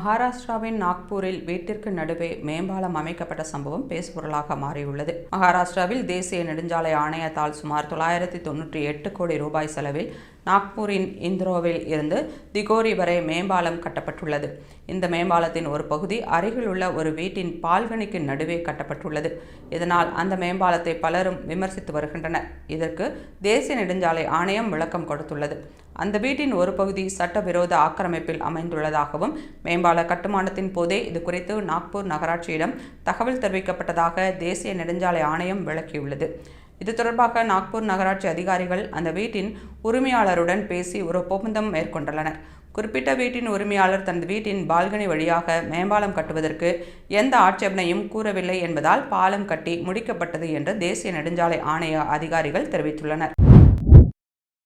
மகாராஷ்டிராவின் நாக்பூரில் வீட்டிற்கு நடுவே மேம்பாலம் அமைக்கப்பட்ட சம்பவம் பேசுபொருளாக மாறியுள்ளது. மகாராஷ்டிராவில் தேசிய நெடுஞ்சாலை ஆணையத்தால் சுமார் தொள்ளாயிரத்தி தொன்னூற்றி எட்டு கோடி ரூபாய் செலவில் நாக்பூரின் இந்திரோவில் இருந்து திகோரி வரை மேம்பாலம் கட்டப்பட்டுள்ளது. இந்த மேம்பாலத்தின் ஒரு பகுதி அருகிலுள்ள ஒரு வீட்டின் பால்கனிக்கு நடுவே கட்டப்பட்டுள்ளது. இதனால் அந்த மேம்பாலத்தை பலரும் விமர்சித்து வருகின்றனர். இதற்கு தேசிய நெடுஞ்சாலை ஆணையம் விளக்கம் கொடுத்துள்ளது. அந்த வீட்டின் ஒரு பகுதி சட்டவிரோத ஆக்கிரமிப்பில் அமைந்துள்ளதாகவும் மேம்பால கட்டுமானத்தின் போதே இது குறித்து நாக்பூர் நகராட்சியிடம் தகவல் தெரிவிக்கப்பட்டதாக தேசிய நெடுஞ்சாலை ஆணையம் விளக்கியுள்ளது. இது தொடர்பாக நாக்பூர் நகராட்சி அதிகாரிகள் அந்த வீட்டின் உரிமையாளருடன் பேசி ஒரு ஒப்பந்தம் மேற்கொண்டுள்ளனர். குறிப்பிட்ட வீட்டின் உரிமையாளர் தனது வீட்டின் பால்கனி வழியாக மேம்பாலம் கட்டுவதற்கு எந்த ஆட்சேபனையும் கூறவில்லை என்பதால் பாலம் கட்டி முடிக்கப்பட்டது என்று தேசிய நெடுஞ்சாலை ஆணைய அதிகாரிகள் தெரிவித்துள்ளனர்.